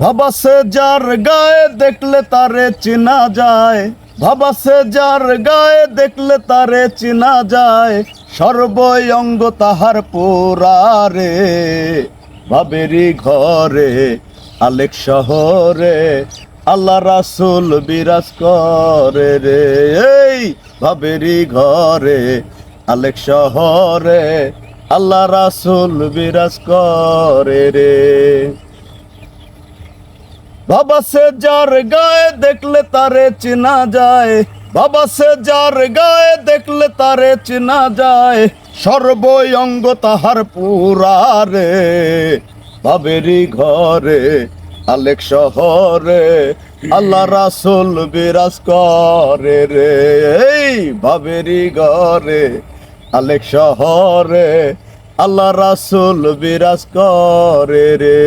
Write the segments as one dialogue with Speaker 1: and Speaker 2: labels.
Speaker 1: ভাবাসে যার গায়ে দেখলে তারে চেনা যায়, ভাবাসে যার গায়ে দেখলে তারে চেনা যায় সর্বঙ্গ তাহার পোরারে বাবেরি ঘরে, আলেক শহরে, আল্লাহ রাসুল বিরাজ করে রে। এই ভাবেরি ঘরে, আলেক শহরে, আল্লাহ রাসুল বিরাজ করে রে। বাবা সে যার গায়ে দেখলে তারে চেনা যায়। বাবা সে যার গায়ে দেখলে তারে চেনা যায়। সর্বঙ্গ তাহার পুরারে বাবেরি ঘরে, আলেক শহরে, আল্লাহ রাসুল বিরাজ করে রে। এই বাবেরি ঘরে, আলেক শহরে, আল্লাহ রাসুল বিরাজ করে রে।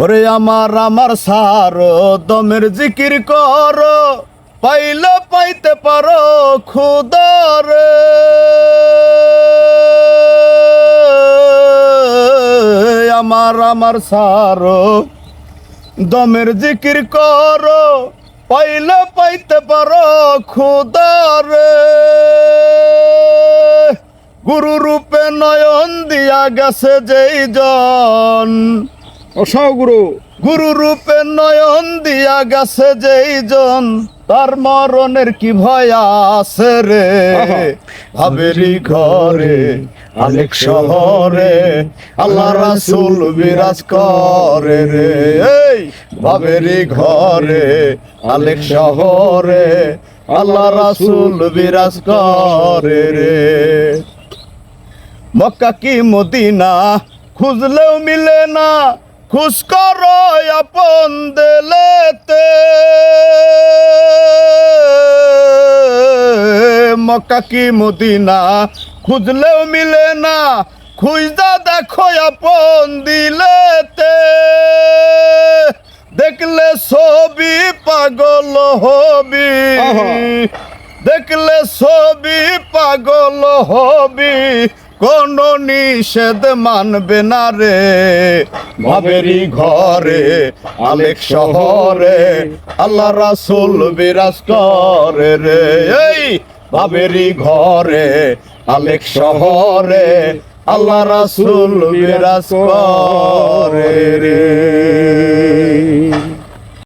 Speaker 1: ওরে আমার আমার সারো, দমের জিকির কর, পাইলে পাইতে পারো খুদরে আমার আমার সারো, দমের জিকির কর, পাইলে পাইতে পারো খুদরে গুরু রূপে নয়ন দিয়া গেছে যেই জন।
Speaker 2: অসহগুরু
Speaker 1: গুরু। রূপে নয়ন দিয়া গেছে যেই জন তার মরণের কি ভয় আছে রে? ভাবেরি ঘরে অনেক শহরে আল্লাহ রাসুল বিরাজ করে রে। এই ভাবেরি ঘরে অনেক শহরে আল্লাহ রাসুল বিরাজ করে রে। মক্কা কি মদিনা খুঁজলেও মিলে না খুশ করো আপন দিলেতে। মক্কা কি মদিনা? খুঁজলেও মিলে না। খুঁজদা দেখো আপন দিলেতে। দেখলে ছবি পাগল হবি। দেখলে ছবি পাগল হবি। কোন নিষেধ মানবে না রে। ভাবেরি ঘরে, আলেক শহরে, আল্লাহ রাসুল বিরাজ করে রে। এই ভাবেরি ঘরে, আলেক শহরে, আল্লাহ রাসুল বিরাজ করে রে।